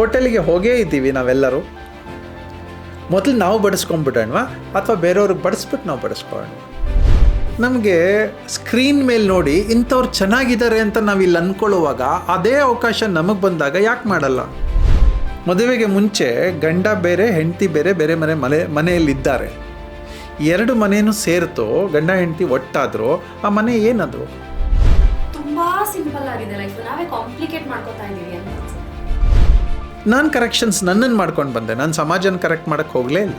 ಹೋಟೆಲಿಗೆ ಹೋಗೇ ಇದ್ದೀವಿ ನಾವೆಲ್ಲರೂ. ಮೊದಲು ನಾವು ಬಡಿಸ್ಕೊಂಡ್ಬಿಡೋಣವಾ? ಅಥವಾ ಬೇರೆಯವ್ರಿಗೆ ಬಡಿಸ್ಬಿಟ್ಟು ನಾವು ಬಡಿಸ್ಕೊಳ್ಳೋಣ? ನಮಗೆ ಸ್ಕ್ರೀನ್ ಮೇಲೆ ನೋಡಿ ಇಂಥವ್ರು ಚೆನ್ನಾಗಿದ್ದಾರೆ ಅಂತ ನಾವು ಇಲ್ಲಿ ಅಂದ್ಕೊಳ್ಳುವಾಗ ಅದೇ ಅವಕಾಶ ನಮಗೆ ಬಂದಾಗ ಯಾಕೆ ಮಾಡಲ್ಲ? ಮದುವೆಗೆ ಮುಂಚೆ ಗಂಡ ಬೇರೆ, ಹೆಂಡತಿ ಬೇರೆ ಬೇರೆ ಮನೆ ಮನೆ, ಮನೆಯಲ್ಲಿದ್ದಾರೆ. ಎರಡು ಮನೆಯೂ ಸೇರ್ತು, ಗಂಡ, ಹೆಂಡತಿ ಒಟ್ಟಾದರೂ, ಆ ಮನೆ ಏನದು? ತುಂಬಾ ಸಿಂಪಲ್ ಆಗಿದೆ ಲೈಫ್ ನಾವೇ ಕಾಂಪ್ಲಿಕೇಟ್ ಮಾಡ್ಕೋತಾ ಇದ್ದೀವಿ. ನಾನು ಕರೆಕ್ಷನ್ಸ್ ನನ್ನನ್ನು ಮಾಡ್ಕೊಂಡು ಬಂದೆ. ನಾನು ಸಮಾಜನ ಕರೆಕ್ಟ್ ಮಾಡೋಕ್ಕೆ ಹೋಗಲೇ ಇಲ್ಲ.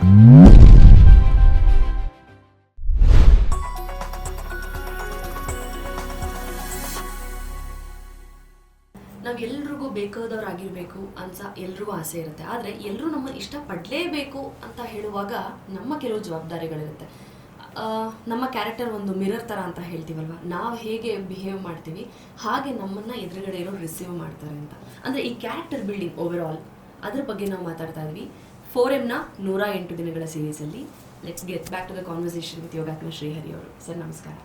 ನಾವ್ ಎಲ್ರಿಗೂ ಬೇಕಾದವ್ರಾಗಿರ್ಬೇಕು ಅಂತ ಎಲ್ರಿಗೂ ಆಸೆ ಇರುತ್ತೆ. ಆದ್ರೆ ಎಲ್ಲರೂ ನಮ್ಮನ್ನು ಇಷ್ಟ ಪಡ್ಲೇಬೇಕು ಅಂತ ಹೇಳುವಾಗ ನಮ್ಮ ಕೆಲವು ಜವಾಬ್ದಾರಿಗಳಿರುತ್ತೆ. ನಮ್ಮ ಕ್ಯಾರೆಕ್ಟರ್ ಒಂದು ಮಿರರ್ ತರ ಅಂತ ಹೇಳ್ತೀವಲ್ವ? ನಾವು ಹೇಗೆ ಬಿಹೇವ್ ಮಾಡ್ತೀವಿ, ಹಾಗೆ ನಮ್ಮನ್ನ ಎದುರುಗಡೆ ಇರೋ ರಿಸೀವ್ ಮಾಡ್ತಾರೆ ಅಂತ. ಅಂದ್ರೆ ಈ ಕ್ಯಾರೆಕ್ಟರ್ ಬಿಲ್ಡಿಂಗ್ ಓವರ್ ಆಲ್ ಅದ್ರ ಬಗ್ಗೆ ನಾವು ಮಾತಾಡ್ತಾ ಇದ್ವಿ. ಫೋರ್ನ ನೂರ ಎಂಟು ದಿನಗಳ ಸೀರೀಸಲ್ಲಿ let's get back to the conversation with Yogatma Shrihari ಅವರು. ಸರ್ ನಮಸ್ಕಾರ.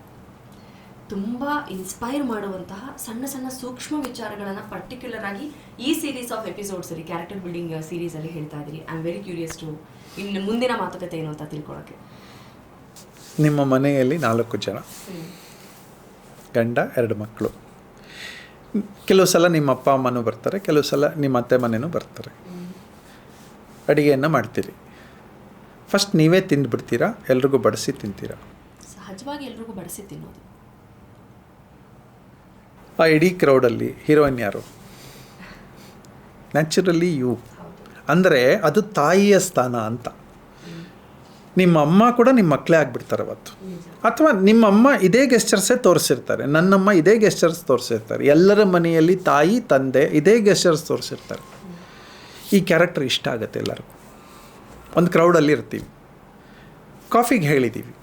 ತುಂಬ ಇನ್ಸ್ಪೈರ್ ಮಾಡುವಂತಹ ಸಣ್ಣ ಸಣ್ಣ ಸೂಕ್ಷ್ಮ ವಿಚಾರಗಳನ್ನು ಪರ್ಟಿಕ್ಯುಲರ್ ಆಗಿ ಈ ಸೀರೀಸ್ ಆಫ್ ಎಪಿಸೋಡ್ಸ್ ಎಪಿಸೋಡ್ಸಲ್ಲಿ ಕ್ಯಾರೆಕ್ಟರ್ ಬಿಲ್ಡಿಂಗ್ ಸೀರೀಸಲ್ಲಿ ಹೇಳ್ತಾ ಇದ್ದೀರಿ. I am very curious to ಇನ್ನು ಮುಂದಿನ ಮಾತುಕತೆ ಏನು ಅಂತ ತಿಳ್ಕೊಳ್ಳೋಕ್ಕೆ ನಿಮ್ಮ ಮನೆಯಲ್ಲಿ ನಾಲ್ಕು ಜನ. ಗಂಡ ಎರಡು ಮಕ್ಕಳು. ಕೆಲವು ಸಲ ನಿಮ್ಮ ಅಪ್ಪ ಅಮ್ಮನೂ ಬರ್ತಾರೆ ಕೆಲವು ಸಲ ನಿಮ್ಮ ಅತ್ತೆ ಮನೆಯೂ ಬರ್ತಾರೆ. ಅಡುಗೆಯನ್ನು ಮಾಡ್ತೀರಿ. ಫಸ್ಟ್ ನೀವೇ ತಿಂದುಬಿಡ್ತೀರಾ? ಎಲ್ರಿಗೂ ಬಡಿಸಿ ತಿಂತೀರಾ? ಸಹಜವಾಗಿ ಎಲ್ರಿಗೂ ಬಡಿಸಿ ತಿನ್ನೋದು. ಆ ಇಡೀ ಕ್ರೌಡಲ್ಲಿ ಹೀರೋಯಿನ್ ಯಾರು? ನ್ಯಾಚುರಲಿ ಯು ಅಂದರೆ ಅದು ತಾಯಿಯ ಸ್ಥಾನ ಅಂತ. ನಿಮ್ಮ ಅಮ್ಮ ಕೂಡ ನಿಮ್ಮ ಮಕ್ಕಳೇ ಆಗಿಬಿಡ್ತಾರೆ ಅವತ್ತು. ಅಥವಾ ನಿಮ್ಮ ಅಮ್ಮ ಇದೇ ಗೆಸ್ಟರ್ಸೇ ತೋರಿಸಿರ್ತಾರೆ. ನನ್ನಮ್ಮ ಇದೇ ಗೆಸ್ಟರ್ಸ್ ತೋರಿಸಿರ್ತಾರೆ. ಎಲ್ಲರ ಮನೆಯಲ್ಲಿ ತಾಯಿ, ತಂದೆ ಇದೇ ಗೆಸ್ಟರ್ಸ್ ತೋರಿಸಿರ್ತಾರೆ. ಈ ಕ್ಯಾರೆಕ್ಟರ್ ಇಷ್ಟ ಆಗುತ್ತೆ ಎಲ್ಲರಿಗೂ. ಒಂದು ಕ್ರೌಡಲ್ಲಿ ಇರ್ತೀವಿ. ಕಾಫಿಗೆ ಹೇಳಿದ್ದೀವಿ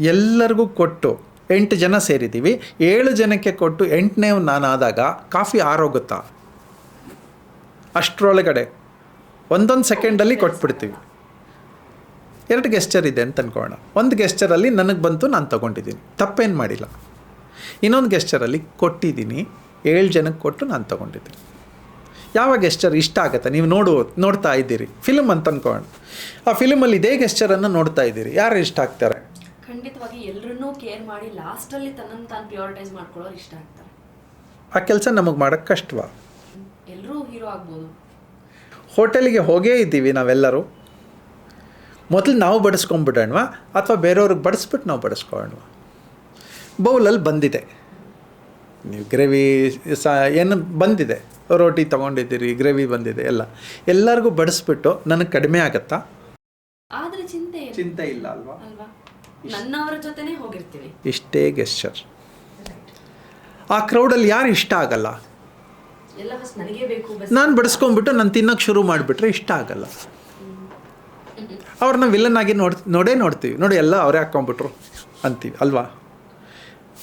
ಎಲ್ಲರಿಗೂ ಕೊಟ್ಟು ಎಂಟು ಜನ ಸೇರಿದ್ದೀವಿ ಏಳು ಜನಕ್ಕೆ ಕೊಟ್ಟು ಎಂಟನೇ ನಾನಾದಾಗ ಕಾಫಿ ಆರೋಗುತ್ತಾ? ಅಷ್ಟರೊಳಗಡೆ ಒಂದೊಂದು ಸೆಕೆಂಡಲ್ಲಿ ಕೊಟ್ಬಿಡ್ತೀವಿ. ಎರಡು ಗೆಸ್ಚರ್ ಇದೆ ಅಂತ ಅನ್ಕೋಣ ಒಂದು ಗೆಸ್ಚರಲ್ಲಿ ನನಗೆ ಬಂತು ನಾನು ತೊಗೊಂಡಿದ್ದೀನಿ. ತಪ್ಪೇನು ಮಾಡಿಲ್ಲ. ಇನ್ನೊಂದು ಗೆಸ್ಚರಲ್ಲಿ ಕೊಟ್ಟಿದ್ದೀನಿ ಏಳು ಜನಕ್ಕೆ ಕೊಟ್ಟು ನಾನು ತೊಗೊಂಡಿದ್ದೀನಿ. ಯಾವ ಗೆಸ್ಚರ್ ಇಷ್ಟ ಆಗುತ್ತೆ? ನೀವು ನೋಡು ನೋಡ್ತಾ ಇದ್ದೀರಿ. ಫಿಲಮ್ ಅಂತ ಅನ್ಕೋಣ ಆ ಫಿಲಮಲ್ಲಿ ಇದೇ ಗೆಸ್ಚರನ್ನು ನೋಡ್ತಾ ಇದ್ದೀರಿ. ಯಾರು ಇಷ್ಟ ಆಗ್ತಾರೆ? ಖಂಡಿತವಾಗಿ ಎಲ್ಲರನ್ನೂ ಕೇರ್ ಮಾಡಿ ಲಾಸ್ಟಲ್ಲಿ ತನ್ನನ್ನು ತಾನು ಪ್ರಿಯಾರಿಟೈಸ್ ಮಾಡ್ಕೊಳ್ಳೋರು ಇಷ್ಟ ಆಗ್ತಾರೆ. ಆ ಕೆಲಸ ನಮಗೆ ಮಾಡೋಕ್ಕೆ ಕಷ್ಟವಾ? ಎಲ್ಲರೂ ಹೀರೋ ಆಗ್ಬೋದು. ಹೋಟೆಲಿಗೆ ಹೋಗೇ ಇದ್ದೀವಿ ನಾವೆಲ್ಲರೂ. ಮೊದಲು ನಾವು ಬಡಿಸ್ಕೊಂಡ್ಬಿಡೋಣವಾ ಅಥವಾ ಬೇರೆಯವ್ರಿಗೆ ಬಡಿಸ್ಬಿಟ್ಟು ನಾವು ಬಡಿಸ್ಕೊಳ್ಳೋಣ ಬೌಲಲ್ಲಿ ಬಂದಿದೆ. ನೀವು ಗ್ರೇವಿ ಸ ಏನು ಬಂದಿದೆ. ರೋಟಿ ತೊಗೊಂಡಿದ್ದೀರಿ ಗ್ರೇವಿ ಬಂದಿದೆ ಎಲ್ಲ. ಎಲ್ಲರಿಗೂ ಬಡಿಸ್ಬಿಟ್ಟು ನನಗೆ ಕಡಿಮೆ ಆಗತ್ತಾ? ಆದ್ರೆ ಚಿಂತೆ ಏನು? ಚಿಂತೆ ಇಲ್ಲ ಅಲ್ವಾ? ಅಲ್ವಾ? ನನ್ನವರ ಜೊತೆನೇ ಹೋಗಿರ್ತೀವಿ. ಇಷ್ಟೇ ಗೆಸ್ಚರ್. ಆ ಕ್ರೌಡಲ್ಲಿ ಯಾರು ಇಷ್ಟ ಆಗಲ್ಲ? ಎಲ್ಲ ಫಸ್ಟ್ ನನಗೆ ಬೇಕು ಬಸ್. ನಾನು ಬಡಿಸ್ಕೊಂಡ್ಬಿಟ್ಟು ನಾನು ತಿನ್ನೋಕ್ಕೆ ಶುರು ಮಾಡಿಬಿಟ್ರೆ ಇಷ್ಟ ಆಗಲ್ಲ. ಅವ್ರನ್ನ ವಿಲನ್ ಆಗಿ ನೋಡ್ ನೋಡೇ ನೋಡ್ತೀವಿ. ನೋಡಿ ಎಲ್ಲ ಅವರೇ ಹಾಕ್ಕೊಂಬಿಟ್ರು ಅಂತೀವಿ ಅಲ್ವಾ?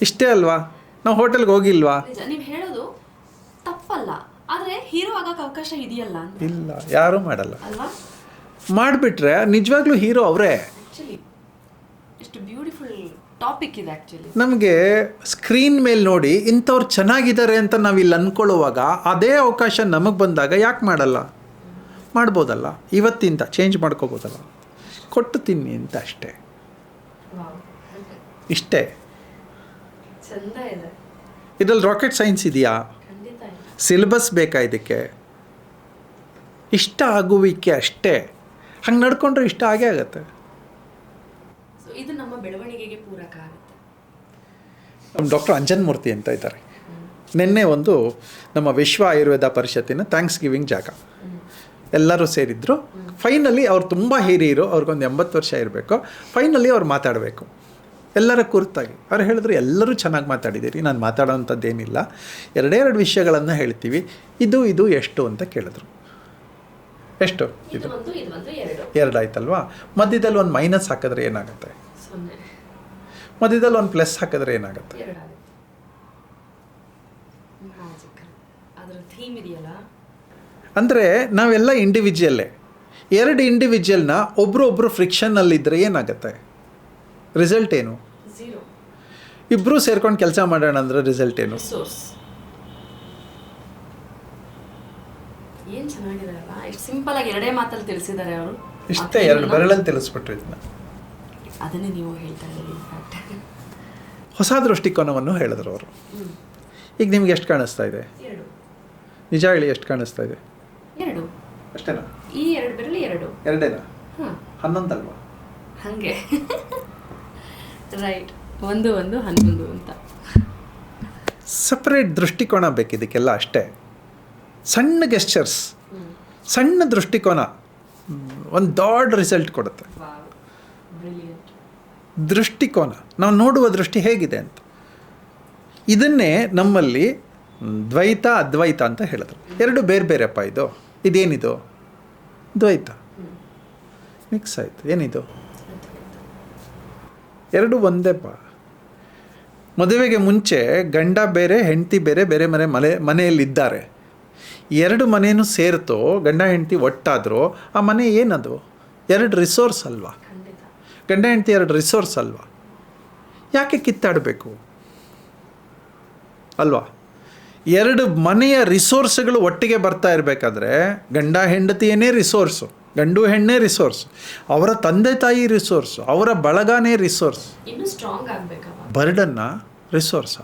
ಇಷ್ಟೇ ಅಲ್ವಾ? ನಾವು ಹೋಟೆಲ್ಗೆ ಹೋಗಿಲ್ವಾ? ನೀವು ಹೇಳೋದು ತಪ್ಪಲ್ಲ. ಆದರೆ ಹೀರೋ ಆಗಕ್ಕೆ ಅವಕಾಶ ಇದೆಯಲ್ಲ ಇಲ್ಲ ಯಾರೂ ಮಾಡಲ್ಲ. ಮಾಡಿಬಿಟ್ರೆ ನಿಜವಾಗ್ಲೂ ಹೀರೋ ಅವರೇ? ಆಕ್ಚುಲಿ ಎಷ್ಟು ಬ್ಯೂಟಿಫುಲ್ ಟಾಪಿಕ್ ಇದೆ ಆ್ಯಕ್ಚುಲಿ ನಮಗೆ ಸ್ಕ್ರೀನ್ ಮೇಲೆ ನೋಡಿ ಇಂಥವ್ರು ಚೆನ್ನಾಗಿದ್ದಾರೆ ಅಂತ ನಾವು ಇಲ್ಲಿ ಅಂದ್ಕೊಳ್ಳುವಾಗ ಅದೇ ಅವಕಾಶ ನಮಗೆ ಬಂದಾಗ ಯಾಕೆ ಮಾಡಲ್ಲ? ಮಾಡ್ಬೋದಲ್ಲ. ಇವತ್ತಿಂದ ಚೇಂಜ್ ಮಾಡ್ಕೋಬೋದಲ್ಲ. ಕೊಟ್ಟು ತಿನ್ನಿ ಅಂತ ಅಷ್ಟೇ. ಇಷ್ಟೇ. ಇದ್ರಲ್ಲಿ ಇದೆ. ಇದರಲ್ಲಿ ರಾಕೆಟ್ ಸೈನ್ಸ್ ಇದೆಯಾ? ಸಿಲೆಬಸ್ ಬೇಕಾ ಇದಕ್ಕೆ? ಇಷ್ಟ ಆಗುವಿಕೆ ಅಷ್ಟೇ. ಹಂಗೆ ನಡ್ಕೊಂಡ್ರೆ ಇಷ್ಟ ಆಗೇ ಆಗತ್ತೆ. ಇದು ನಮ್ಮ ಬೆಳವಣಿಗೆಗೆ ಪೂರಕ ಆಗುತ್ತೆ. ನಮ್ಮ ಡಾಕ್ಟರ್ ಅಂಜನ್ ಮೂರ್ತಿ ಅಂತ ಇದ್ದಾರೆ. ನಿನ್ನೆ ಒಂದು ನಮ್ಮ ವಿಶ್ವ ಆಯುರ್ವೇದ ಪರಿಷತ್ತಿನ ಥ್ಯಾಂಕ್ಸ್ ಗಿವಿಂಗ್ ಜಾಗ ಎಲ್ಲರೂ ಸೇರಿದ್ರು. ಫೈನಲಿ ಅವ್ರು ತುಂಬ ಹಿರಿಯರು ಅವ್ರಿಗೊಂದು ಎಂಬತ್ತು ವರ್ಷ ಇರಬೇಕು. ಫೈನಲಿ ಅವ್ರು ಮಾತಾಡಬೇಕು. ಎಲ್ಲರ ಕುರಿತಾಗಿ. ಅವ್ರು ಹೇಳಿದ್ರು ಎಲ್ಲರೂ ಚೆನ್ನಾಗಿ ಮಾತಾಡಿದ್ದೀರಿ ನಾನು ಮಾತಾಡೋವಂಥದ್ದೇನಿಲ್ಲ ಎರಡೇ ಎರಡು ವಿಷಯಗಳನ್ನು ಹೇಳ್ತೀವಿ. ಇದು ಇದು ಎಷ್ಟು? ಅಂತ ಕೇಳಿದ್ರು. ಎಷ್ಟು? ಇದು. ಎರಡಾಯ್ತಲ್ವಾ ಮಧ್ಯದಲ್ಲಿ ಒಂದು ಮೈನಸ್ ಹಾಕಿದ್ರೆ ಏನಾಗುತ್ತೆ? ಮಧ್ಯದಲ್ಲಿ ಒಂದು ಪ್ಲಸ್ ಹಾಕಿದ್ರೆ ಏನಾಗುತ್ತೆ? ಅದ್ರ ನಾವೆಲ್ಲ ಇಂಡಿವಿಜುವಲ್ಲೇ ಎರಡು ಇಂಡಿವಿಜುವಲ್ನ ಒಬ್ಬರೊಬ್ಬರು ಒಬ್ಬರು ಫ್ರಿಕ್ಷನ್ನಲ್ಲಿದ್ದರೆ ಏನಾಗುತ್ತೆ? ರಿಸಲ್ಟ್ ಏನು? ಇಬ್ಬರು ಸೇರ್ಕೊಂಡು ಕೆಲಸ ಮಾಡೋಣ ಅಂದರೆ ರಿಸಲ್ಟ್ ಏನು? ಸೋರ್ಸ್ ಏನ್ ಚೆನ್ನಾಗಿದಾರಲ್ಲ ಎಷ್ಟು ಸಿಂಪಲ್ ಆಗಿ ಎರಡೇ ಮಾತಲ್ಲಿ ತಿಳಿಸಿದ್ದಾರೆ ಅವರು. ಇಷ್ಟೇ ಎರಡು ಬೆರಳಲ್ಲಿ ತಿಳಿಸ್ಬಿಟ್ರು ಇದನ್ನ ಅದನ್ನೇ ನೀವು ಹೇಳ್ತಾ ಇದ್ದೀರಿ ಇನ್ಫ್ಯಾಕ್ಟ್ ಹೊಸ ದೃಷ್ಟಿಕೋನವನ್ನು ಹೇಳಿದ್ರು ಅವರು. ಈಗ ನಿಮ್ಗೆ ಎಷ್ಟು ಕಾಣಿಸ್ತಾ ಇದೆ? ನಿಜ ಹೇಳಿ ಎಷ್ಟು ಕಾಣಿಸ್ತಾ ಇದೆ? ಅಷ್ಟೇನಾ? ಈ ಎರಡು ಬೆರಳು ಎರಡು. ಎರಡೇನಾ? ಹನ್ನೊಂದಲ್ವಾ? ಹಂಗೆ. ರೈಟ್ ಒಂದು ಒಂದು ಹನ್ನೊಂದು ಅಂತ. ಸಪ್ರೇಟ್ ದೃಷ್ಟಿಕೋನ ಬೇಕಿದಕ್ಕೆಲ್ಲ ಅಷ್ಟೇ. ಸಣ್ಣ ಗೆಸ್ಚರ್ಸ್ ಸಣ್ಣ ದೃಷ್ಟಿಕೋನ. ಒಂದು ದೊಡ್ಡ ರಿಸಲ್ಟ್ ಕೊಡುತ್ತೆ. ದೃಷ್ಟಿಕೋನ. ನಾವು ನೋಡುವ ದೃಷ್ಟಿ ಹೇಗಿದೆ ಅಂತ. ಇದನ್ನೇ ನಮ್ಮಲ್ಲಿ ದ್ವೈತ, ಅದ್ವೈತ ಅಂತ ಹೇಳಿದ್ರು. ಎರಡು ಬೇರೆ ಬೇರೆಪ್ಪ ಇದು. ಇದೇನಿದು? ದ್ವೈತ. ಮಿಕ್ಸ್ ಆಯಿತು. ಏನಿದು? ಎರಡು ಒಂದೇಪ್ಪ ಮದುವೆಗೆ ಮುಂಚೆ ಗಂಡ ಬೇರೆ, ಹೆಂಡತಿ ಬೇರೆ ಬೇರೆ ಮನೆ ಮನೆ, ಮನೆಯಲ್ಲಿದ್ದಾರೆ. ಎರಡು ಮನೆಯೂ ಸೇರ್ತೋ, ಗಂಡ, ಹೆಂಡತಿ ಒಟ್ಟಾದರೂ, ಆ ಮನೆ ಏನದು? ಎರಡು ರಿಸೋರ್ಸ್ ಅಲ್ವಾ? ಗಂಡ, ಹೆಂಡತಿ ಎರಡು ರಿಸೋರ್ಸ್ ಅಲ್ವಾ? ಯಾಕೆ ಕಿತ್ತಾಡಬೇಕು? ಅಲ್ವಾ? ಎರಡು ಮನೆಯ ರಿಸೋರ್ಸ್ಗಳು ಒಟ್ಟಿಗೆ ಬರ್ತಾ ಇರಬೇಕಾದ್ರೆ ಗಂಡ ಹೆಂಡತಿಯೇ ರಿಸೋರ್ಸು ಗಂಡು ಹೆಣ್ಣೇ ರಿಸೋರ್ಸ್ ಅವರ ತಂದೆ ತಾಯಿ ರಿಸೋರ್ಸ್ ಅವರ ಬಳಗನೇ ರಿಸೋರ್ಸ್ ಬರ್ಡನ್ನ ರಿಸೋರ್ಸ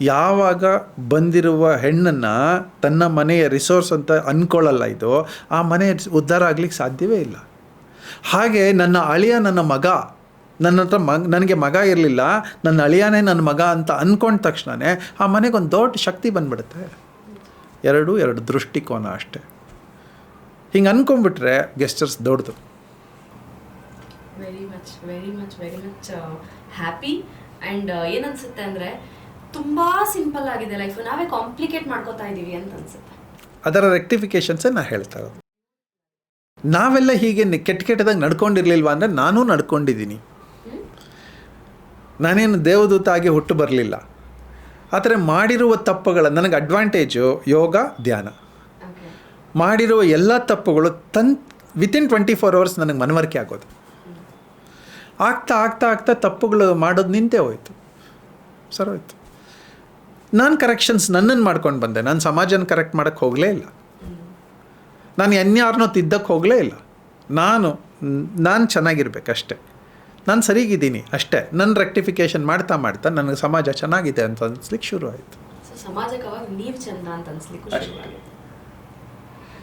ಯಾವಾಗ ಬಂದಿರುವ ಹೆಣ್ಣನ್ನು ತನ್ನ ಮನೆಯ ರಿಸೋರ್ಸ್ ಅಂತ ಅಂದ್ಕೊಳ್ಳಲ್ಲ ಇದು ಆ ಮನೆ ಉದ್ಧಾರ ಆಗ್ಲಿಕ್ಕೆ ಸಾಧ್ಯವೇ ಇಲ್ಲ. ಹಾಗೆ ನನ್ನ ಅಳಿಯ ನನ್ನ ಮಗ ನನ್ನ ಹತ್ರ ಮಗ ನನಗೆ ಮಗ ಇರಲಿಲ್ಲ ನನ್ನ ಅಳಿಯಾನೇ ನನ್ನ ಮಗ ಅಂತ ಅಂದ್ಕೊಂಡ ತಕ್ಷಣವೇ ಆ ಮನೆಗೊಂದು ಒಂದು ದೊಡ್ಡ ಶಕ್ತಿ ಬಂದ್ಬಿಡುತ್ತೆ. ಎರಡು ಎರಡು ದೃಷ್ಟಿಕೋನ ಅಷ್ಟೇ. ಹಿಂಗೆ ಅಂದ್ಕೊಂಡ್ಬಿಟ್ರೆ ಗೆಸ್ಟರ್ಸ್ ದೊಡ್ಡದು. Very much very much very much happy and ಏನನ್ಸುತ್ತೆ ಅಂದರೆ ತುಂಬ ಸಿಂಪಲ್ ಆಗಿದೆ ಲೈಫ್ ನಾವೇ ಕಾಂಪ್ಲಿಕೇಟ್ ಮಾಡ್ಕೋತಾ ಇದ್ದೀವಿ ಅಂತ ಅನ್ಸುತ್ತೆ. ಅದರ ರೆಕ್ಟಿಫಿಕೇಶನ್ಸೇ ನಾ ಹೇಳ್ತಾ ಇರೋದು. ನಾವೆಲ್ಲ ಹೀಗೆ ಕೆಟ್ಟ ಕೆಟ್ಟದಾಗ ನಡ್ಕೊಂಡಿರ್ಲಿಲ್ವಾ ಅಂದರೆ ನಾನೂ ನಡ್ಕೊಂಡಿದ್ದೀನಿ. ನಾನೇನು ದೇವದೂತ ಆಗಿ ಹುಟ್ಟು ಬರಲಿಲ್ಲ. ಆದರೆ ಮಾಡಿರುವ ತಪ್ಪುಗಳ, ನನಗೆ ಅಡ್ವಾಂಟೇಜು ಯೋಗ, ಧ್ಯಾನ. ಮಾಡಿರುವ ಎಲ್ಲ ತಪ್ಪುಗಳು ತನ್ ವಿತಿನ್ ಟ್ವೆಂಟಿ ಫೋರ್ ಅವರ್ಸ್ ನನಗೆ ಮನವರಿಕೆ ಆಗೋದು. ಆಗ್ತಾ ಆಗ್ತಾ ಆಗ್ತಾ ತಪ್ಪುಗಳು ಮಾಡೋದು ನಿಂತೇ ಹೋಯ್ತು. ಸರ್ ಹೋಯ್ತು. ನಾನು ಕರೆಕ್ಷನ್ಸ್ ನನ್ನನ್ನು ಮಾಡ್ಕೊಂಡು ಬಂದೆ. ನಾನು ಸಮಾಜನ ಕರೆಕ್ಟ್ ಮಾಡೋಕ್ಕೆ ಹೋಗಲೇ ಇಲ್ಲ. ನಾನು ಎನ್ಯಾರನ್ನೋ ತಿದ್ದಕ್ಕೆ ಹೋಗಲೇ ಇಲ್ಲ. ನಾನು ನಾನು ಚೆನ್ನಾಗಿರ್ಬೇಕಷ್ಟೆ. ನಾನು ಸರಿಗಿದ್ದೀನಿ ಅಷ್ಟೇ. ನನ್ನ ರೆಕ್ಟಿಫಿಕೇಷನ್ ಮಾಡ್ತಾ ಮಾಡ್ತಾ ನನಗೆ ಸಮಾಜ ಚೆನ್ನಾಗಿದೆ ಅಂತ ಅನ್ಸ್ಲಿಕ್ಕೆ ಶುರು ಆಯಿತು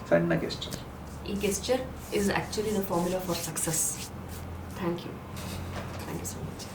ಸಣ್ಣ ಎಷ್ಟು ಈ gesture is actually the formula for success thank you thank you so much